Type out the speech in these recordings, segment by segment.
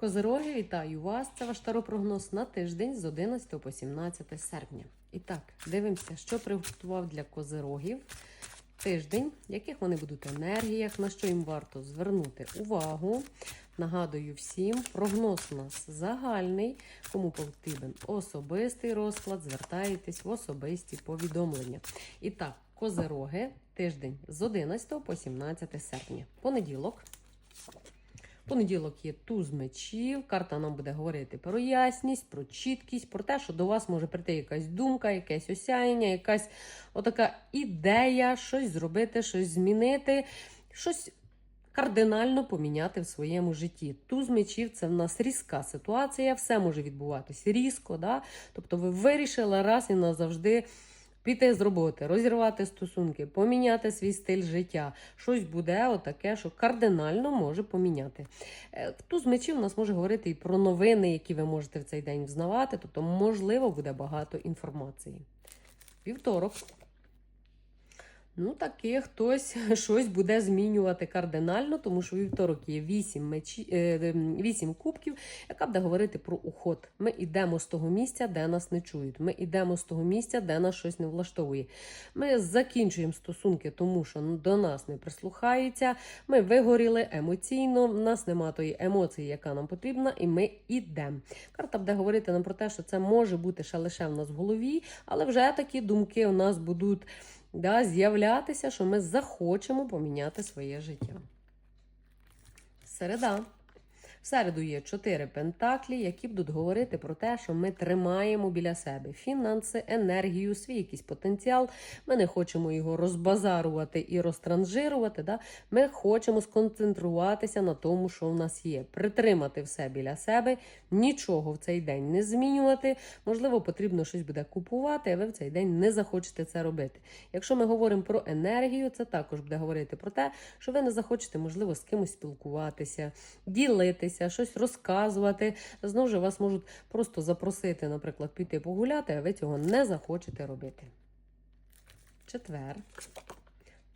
Козироги, вітаю вас! Це ваш таропрогноз на тиждень з 11 по 17 серпня. І так, дивимося, що приготував для козирогів тиждень, яких вони будуть енергіях, на що їм варто звернути увагу. Нагадую всім, прогноз у нас загальний. Кому потрібен особистий розклад, звертайтесь в особисті повідомлення. І так, козироги, тиждень з 11 по 17 серпня. Понеділок. Понеділок є туз мечів. Карта нам буде говорити про ясність, про чіткість, про те, що до вас може прийти якась думка, якесь осяяння, якась отака ідея, щось зробити, щось змінити, щось кардинально поміняти в своєму житті. Туз мечів це в нас різка ситуація, все може відбуватись різко. Да? Тобто ви вирішили раз і назавжди. Піти з роботи, розірвати стосунки, поміняти свій стиль життя. Щось буде отаке, що кардинально може поміняти. Хто з мечів у нас може говорити і про новини, які ви можете в цей день взнавати, тобто, можливо, буде багато інформації. Вівторок. Ну, таки хтось щось буде змінювати кардинально, тому що вівторок є 8, мечі, е, 8 кубків, яка буде говорити про уход. Ми йдемо з того місця, де нас не чують. Ми йдемо з того місця, де нас щось не влаштовує. Ми закінчуємо стосунки, тому що до нас не прислухаються. Ми вигоріли емоційно, в нас немає тої емоції, яка нам потрібна, і ми йдемо. Карта буде говорити нам про те, що це може бути ще лише в нас в голові, але вже такі думки у нас будуть да, з'являтися, що ми захочемо поміняти своє життя. Середа. В середу є чотири пентаклі, які будуть говорити про те, що ми тримаємо біля себе фінанси, енергію, свій якийсь потенціал. Ми не хочемо його розбазарувати і розтранжирувати. Да? Ми хочемо сконцентруватися на тому, що в нас є. Притримати все біля себе, нічого в цей день не змінювати. Можливо, потрібно щось буде купувати, а ви в цей день не захочете це робити. Якщо ми говоримо про енергію, це також буде говорити про те, що ви не захочете, можливо, з кимось спілкуватися, ділитися, щось розказувати. Знову ж вас можуть просто запросити, наприклад, піти погуляти, а ви цього не захочете робити. Четвер.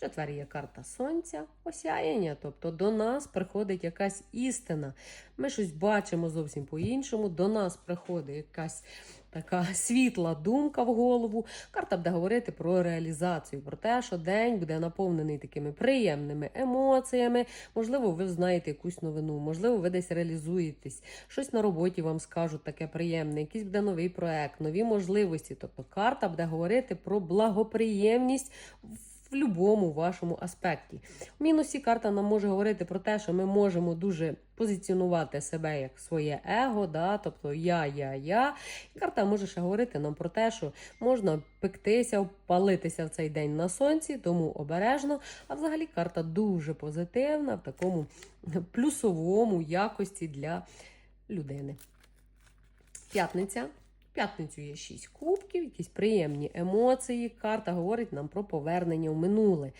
Четвер є карта сонця, осяяння, тобто до нас приходить якась істина. Ми щось бачимо зовсім по-іншому. До нас приходить якась така світла думка в голову. Карта буде говорити про реалізацію, про те, що день буде наповнений такими приємними емоціями. Можливо, ви знаєте якусь новину, можливо, ви десь реалізуєтесь, щось на роботі вам скажуть таке приємне, якийсь буде новий проект, нові можливості. Тобто карта буде говорити про благоприємність. В будь-якому вашому аспекті. В мінусі карта нам може говорити про те, що ми можемо дуже позиціонувати себе як своє его, да, тобто я, я, я. І карта може ще говорити нам про те, що можна пектися, палитися в цей день на сонці, тому обережно. А взагалі карта дуже позитивна в такому плюсовому якості для людини. П'ятниця. П'ятницю є 6 кубків, якісь приємні емоції. Карта говорить нам про повернення в минуле.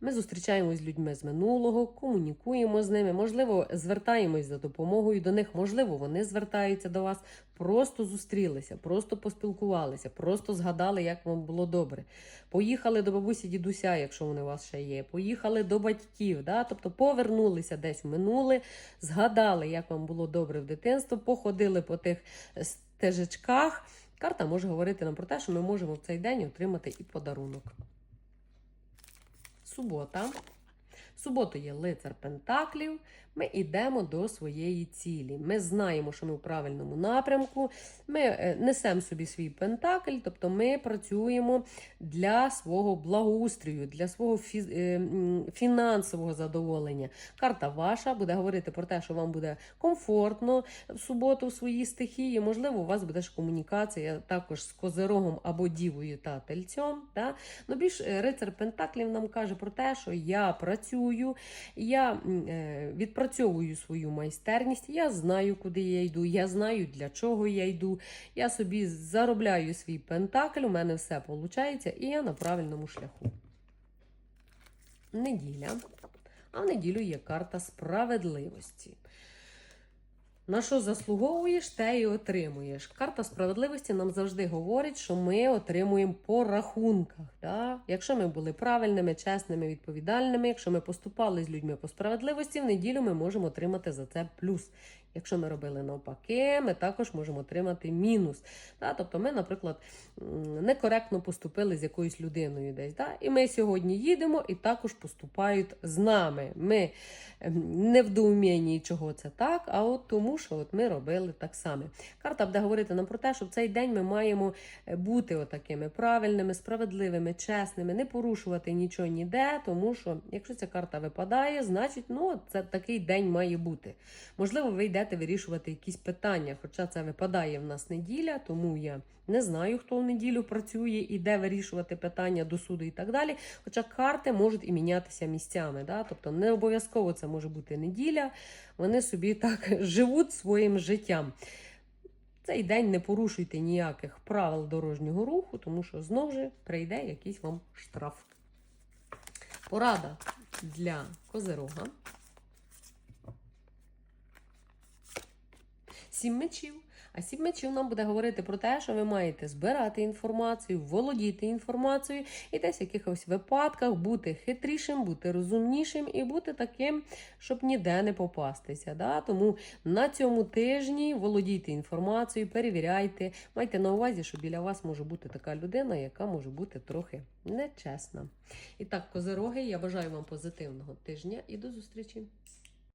Ми зустрічаємось з людьми з минулого, комунікуємо з ними, можливо, звертаємось за допомогою до них, можливо, вони звертаються до вас, просто зустрілися, просто поспілкувалися, просто згадали, як вам було добре. Поїхали до бабусі, дідуся, якщо вони у вас ще є. Поїхали до батьків, да? тобто повернулися десь в минуле, згадали, як вам було добре в дитинстві, походили по тих стежечках. Карта може говорити нам про те, що ми можемо в цей день отримати і подарунок. Субота. В суботу є лицар Пентаклів. Ми йдемо до своєї цілі. Ми знаємо, що ми в правильному напрямку. Ми е, несемо собі свій пентакль, тобто ми працюємо для свого благоустрою, для свого е, фінансового задоволення. Карта ваша буде говорити про те, що вам буде комфортно в суботу в своїй стихії. Можливо, у вас буде ж комунікація також з козирогом або дівою та тельцем. Да? Ну, більш е, рицар Пентаклів нам каже про те, що я працюю, я е, відпрацьовую свою майстерність, я знаю, куди я йду, я знаю, для чого я йду. Я собі заробляю свій пентакль, у мене все виходить, і я на правильному шляху. Неділя. А в неділю є карта справедливості. На що заслуговуєш, те і отримуєш. Карта справедливості нам завжди говорить, що ми отримуємо по рахунках. Да? Якщо ми були правильними, чесними, відповідальними, якщо ми поступали з людьми по справедливості, в неділю ми можемо отримати за це плюс. Якщо ми робили навпаки, ми також можемо отримати мінус. Да? Тобто, ми, наприклад, некоректно поступили з якоюсь людиною десь. Да? І ми сьогодні їдемо і також поступають з нами. Ми ем, не в доумінні, чого це так, а от тому, що от ми робили так само. Карта буде говорити нам про те, що в цей день ми маємо е, бути отакими правильними, справедливими, чесними, не порушувати нічого ніде, тому що якщо ця карта випадає, значить ну, це такий день має бути. Можливо, ви йдете вирішувати якісь питання, хоча це випадає в нас неділя, тому я не знаю, хто в неділю працює і де вирішувати питання до суду і так далі. Хоча карти можуть і мінятися місцями. Да? Тобто не обов'язково це може бути неділя. Вони собі так живуть своїм життям. Цей день не порушуйте ніяких правил дорожнього руху, тому що знову ж прийде якийсь вам штраф. Порада для козирога. Сім мечів. А сім мечів нам буде говорити про те, що ви маєте збирати інформацію, володіти інформацією і десь в якихось випадках бути хитрішим, бути розумнішим і бути таким, щоб ніде не попастися. Да? Тому на цьому тижні володійте інформацією, перевіряйте, майте на увазі, що біля вас може бути така людина, яка може бути трохи нечесна. І так, козироги, я бажаю вам позитивного тижня і до зустрічі!